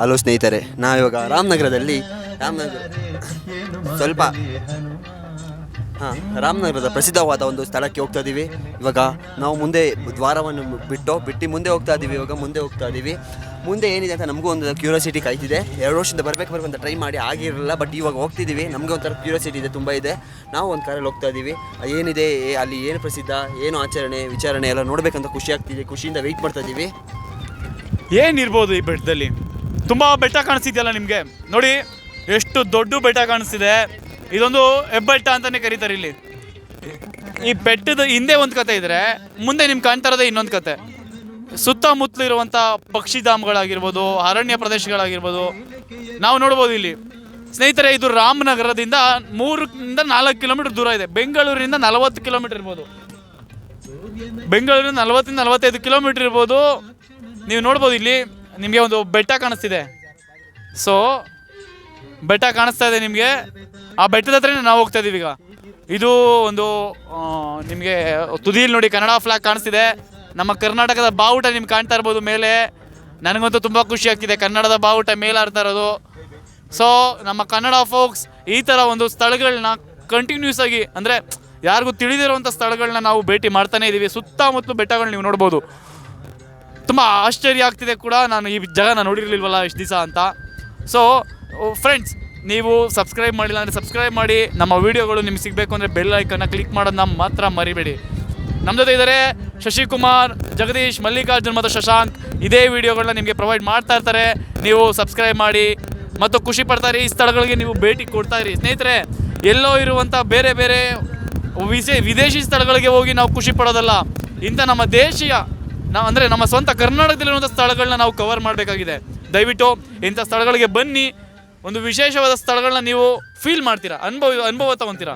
Hello ಸ್ನೇಹಿತರೆ, ನಾವಿವಾಗ ರಾಮನಗರದಲ್ಲಿ ರಾಮನಗರ ಸ್ವಲ್ಪ ಹಾಂ, ರಾಮನಗರದ ಪ್ರಸಿದ್ಧವಾದ ಒಂದು ಸ್ಥಳಕ್ಕೆ ಹೋಗ್ತಾ ಇದ್ದೀವಿ ಇವಾಗ ನಾವು ಮುಂದೆ ದ್ವಾರವನ್ನು ಬಿಟ್ಟು ಬಿಟ್ಟು ಮುಂದೆ ಹೋಗ್ತಾ ಇದ್ದೀವಿ ಇವಾಗ ಮುಂದೆ ಹೋಗ್ತಾ ಇದ್ದೀವಿ ಮುಂದೆ ಏನಿದೆ ಅಂತ ನಮಗೂ ಒಂದು ಕ್ಯೂರಿಯಾಸಿಟಿ ಕಾಯ್ತಿದೆ. ಎರಡು ವರ್ಷದಿಂದ ಬರಬೇಕು ಬರಬೇಕು ಅಂತ ಟ್ರೈ ಮಾಡಿ ಆಗಿರಲಿಲ್ಲ ಬಟ್ ಇವಾಗ ಹೋಗ್ತಿದ್ದೀವಿ ನಮಗೆ ಒಂಥರ ಕ್ಯೂರಿಯಾಸಿಟಿ ಇದೆ, ತುಂಬ ಇದೆ. ನಾವು ಒಂದು ಕಾರಲ್ಲಿ ಹೋಗ್ತಾ ಇದ್ದೀವಿ ಏನಿದೆ ಅಲ್ಲಿ ಏನು ಪ್ರಸಿದ್ಧ, ಏನು ಆಚರಣೆ, ವಿಚಾರಣೆ ಎಲ್ಲ ನೋಡಬೇಕಂತ ಖುಷಿ ಆಗ್ತಿದೆ, ಖುಷಿಯಿಂದ ವೆಯ್ಟ್ ಮಾಡ್ತಾ ಇದ್ದೀವಿ ಏನಿರ್ಬೋದು ಈ ಬೆಟ್ಟದಲ್ಲಿ? ತುಂಬ ಬೆಟ್ಟ ಕಾಣಿಸ್ತಿದೆಯಲ್ಲ ನಿಮಗೆ? ನೋಡಿ, ಎಷ್ಟು ದೊಡ್ಡ ಬೆಟ್ಟ ಕಾಣಿಸ್ತಿದೆ. ಇದೊಂದು ಹೆಬ್ಬೆಟ್ಟ ಅಂತಾನೆ ಕರೀತಾರೆ ಇಲ್ಲಿ. ಈ ಬೆಟ್ಟದ ಹಿಂದೆ ಒಂದು ಕತೆ ಇದ್ರೆ, ಮುಂದೆ ನಿಮ್ಗೆ ಕಾಣ್ತಾ ಇನ್ನೊಂದು ಕತೆ. ಸುತ್ತಮುತ್ತಲು ಇರುವಂಥ ಪಕ್ಷಿಧಾಮಗಳಾಗಿರ್ಬೋದು ಅರಣ್ಯ ಪ್ರದೇಶಗಳಾಗಿರ್ಬೋದು, ನಾವು ನೋಡ್ಬೋದು ಇಲ್ಲಿ. ಸ್ನೇಹಿತರೆ, ಇದು ರಾಮನಗರದಿಂದ ಮೂರರಿಂದ ನಾಲ್ಕು ಕಿಲೋಮೀಟರ್ ದೂರ ಇದೆ. ಬೆಂಗಳೂರಿನಿಂದ ನಲವತ್ತು ಕಿಲೋಮೀಟರ್ ಇರ್ಬೋದು. ಬೆಂಗಳೂರಿನ ನಲವತ್ತರಿಂದ ನಲವತ್ತೈದು ಕಿಲೋಮೀಟರ್ ಇರ್ಬೋದು. ನೀವು ನೋಡ್ಬೋದು ಇಲ್ಲಿ. ನಿಮಗೆ ಒಂದು ಬೆಟ್ಟ ಕಾಣಿಸ್ತಿದೆ. ಸೊ ಬೆಟ್ಟ ಕಾಣಿಸ್ತಾ ಇದೆ ನಿಮಗೆ. ಆ ಬೆಟ್ಟದ ಹತ್ರನೇ ನಾವು ಹೋಗ್ತಾ ಇದ್ದೀವಿ ಈಗ. ಇದು ಒಂದು ನಿಮಗೆ ತುದಿಯಲ್ಲಿ ನೋಡಿ ಕನ್ನಡ ಫ್ಲಾಗ್ ಕಾಣಿಸ್ತಿದೆ. ನಮ್ಮ ಕರ್ನಾಟಕದ ಬಾವುಟ ನಿಮ್ಗೆ ಕಾಣ್ತಾ ಇರ್ಬೋದು ಮೇಲೆ. ನನಗಂತೂ ತುಂಬ ಖುಷಿ ಆಗ್ತಿದೆ ಕನ್ನಡದ ಬಾವುಟ ಮೇಲಾಡ್ತಾ ಇರೋದು. ಸೊ ನಮ್ಮ ಕನ್ನಡ ಫೋಕ್ಸ್ ಈ ಥರ ಒಂದು ಸ್ಥಳಗಳನ್ನ ಕಂಟಿನ್ಯೂಸ್ ಆಗಿ, ಅಂದರೆ ಯಾರಿಗೂ ತಿಳಿದಿರುವಂಥ ಸ್ಥಳಗಳನ್ನ ನಾವು ಭೇಟಿ ಮಾಡ್ತಾನೆ ಇದ್ದೀವಿ ಸುತ್ತಮುತ್ತಲು ಬೆಟ್ಟಗಳು ನೀವು ನೋಡ್ಬೋದು. ತುಂಬ ಆಶ್ಚರ್ಯ ಆಗ್ತಿದೆ ಕೂಡ. ನಾನು ಈ ಜಾಗನ ನೋಡಿರಲಿಲ್ವಲ್ಲ ಇಷ್ಟು ದಿವಸ ಅಂತ. ಸೊ ಫ್ರೆಂಡ್ಸ್ ನೀವು ಸಬ್ಸ್ಕ್ರೈಬ್ ಮಾಡಿಲ್ಲ ಅಂದರೆ ಸಬ್ಸ್ಕ್ರೈಬ್ ಮಾಡಿ. ನಮ್ಮ ವೀಡಿಯೋಗಳು ನಿಮ್ಗೆ ಸಿಗಬೇಕು ಅಂದರೆ ಬೆಲ್ ಐಕನ್ನ ಕ್ಲಿಕ್ ಮಾಡೋದನ್ನ ಮಾತ್ರ ಮರಿಬೇಡಿ. ನಮ್ಮ ಜೊತೆ ಇದ್ದಾರೆ ಶಶಿಕುಮಾರ್, ಜಗದೀಶ್, ಮಲ್ಲಿಕಾರ್ಜುನ್ ಮತ್ತು ಶಶಾಂಕ್. ಇದೇ ವೀಡಿಯೋಗಳನ್ನ ನಿಮಗೆ ಪ್ರೊವೈಡ್ ಮಾಡ್ತಾ ಇರ್ತಾರೆ. ನೀವು ಸಬ್ಸ್ಕ್ರೈಬ್ ಮಾಡಿ. ಮತ್ತು ಖುಷಿ ಪಡ್ತಾರೆ ಈ ಸ್ಥಳಗಳಿಗೆ ನೀವು ಭೇಟಿ ಕೊಡ್ತಾ ಸ್ನೇಹಿತರೆ, ಎಲ್ಲೋ ಇರುವಂಥ ಬೇರೆ ಬೇರೆ ವಿಸೇ ವಿದೇಶಿ ಸ್ಥಳಗಳಿಗೆ ಹೋಗಿ ನಾವು ಖುಷಿ ಪಡೋದಲ್ಲ. ಇಂಥ ನಮ್ಮ ದೇಶೀಯ ನಾವು ಅಂದರೆ ನಮ್ಮ ಸ್ವಂತ ಕರ್ನಾಟಕದಲ್ಲಿರುವಂಥ ಸ್ಥಳಗಳನ್ನ ನಾವು ಕವರ್ ಮಾಡಬೇಕಾಗಿದೆ. ದಯವಿಟ್ಟು ಇಂಥ ಸ್ಥಳಗಳಿಗೆ ಬನ್ನಿ. ಒಂದು ವಿಶೇಷವಾದ ಸ್ಥಳಗಳನ್ನ ನೀವು ಫೀಲ್ ಮಾಡ್ತೀರಾ, ಅನುಭವ ಅನುಭವ ತಗೊಂತೀರಾ?